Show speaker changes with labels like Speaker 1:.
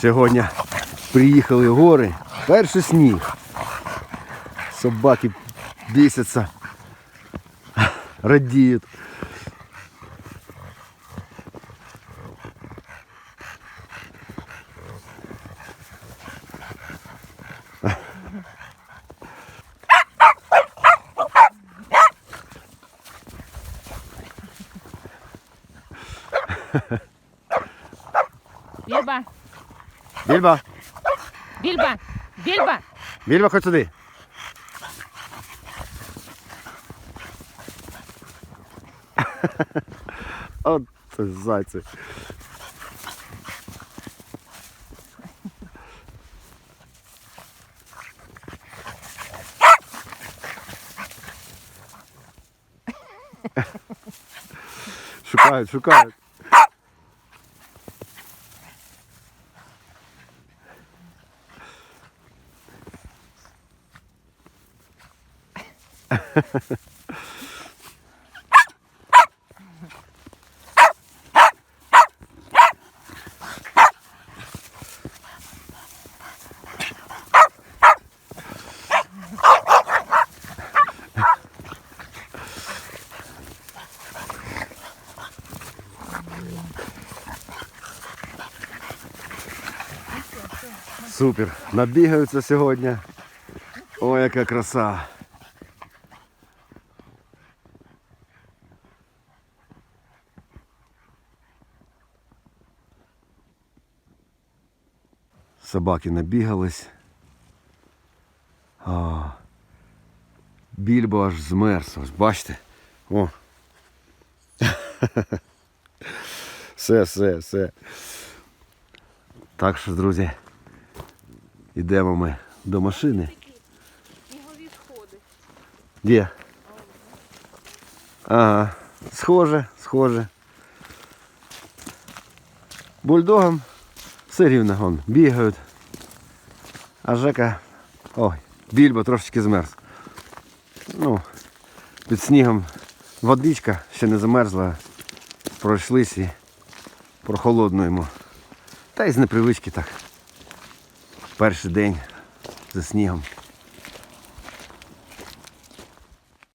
Speaker 1: Сьогодні приїхали гори. Перший сніг. Собаки бісяться. Радіють.
Speaker 2: Більба,
Speaker 1: Більба,
Speaker 2: більба, більба.
Speaker 1: Більба, ходь сюди. От це зайці. Шукають, шукають. Супер. Набігаються сьогодні. Ой, яка краса. Собаки набігались. А, більбо аж змерз. Ось бачите? О. Все, все, все. Так що, друзі, йдемо ми до машини. Де? Ага, схоже, схоже. Бульдогом все рівно вон, бігають. А Жека. Ой, більбо трошечки змерз. Ну, під снігом водичка ще не замерзла. Пройшлись і прохолодно йому. Та й з непривички так. Перший день за снігом.